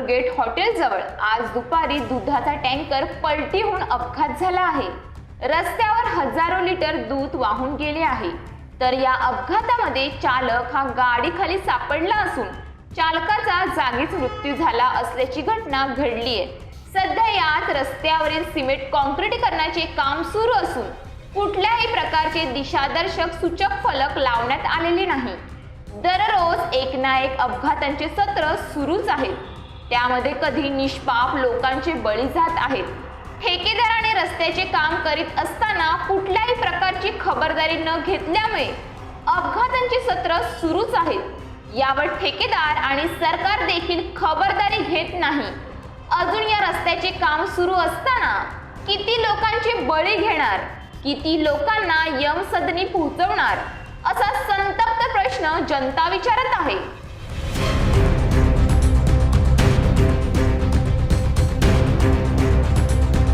Gate हॉटेलजवळ आज दुपारी दुधाचा टँकर पलटी होऊन अपघात झाला आहे. रस्त्यावर हजारो लिटर दूध वाहून गेले आहे. तर या अपघातामध्ये चालक हा गाडीखाली सापडला असून चालकाचा जागीच मृत्यू झाला असल्याची घटना घडली आहे. सध्या यात रस्त्यावरील सिमेंट कॉन्क्रिटीकरणाचे काम सुरू असून कुठल्याही प्रकारचे दिशादर्शक सूचक फलक लावण्यात आलेले नाही. दररोज एक ना एक अपघातांचे सत्र सुरूच आहेत. त्यामध्ये कधी निष्पाप लोकांचे बळी जात आहेत. ठेकेदाराने रस्त्याचे काम करीत असताना कुठल्याही प्रकारची खबरदारी न घेतल्यामुळे अपघातांची सत्र सुरूच आहेत. यावर ठेकेदार आणि सरकार देखील खबरदारी घेत नाही. अजून या रस्त्याचे काम सुरू असताना किती लोकांचे बळी घेणार? किती लोकांना यमसदनी पोहोचवणार? असा जनता विचारत आहे.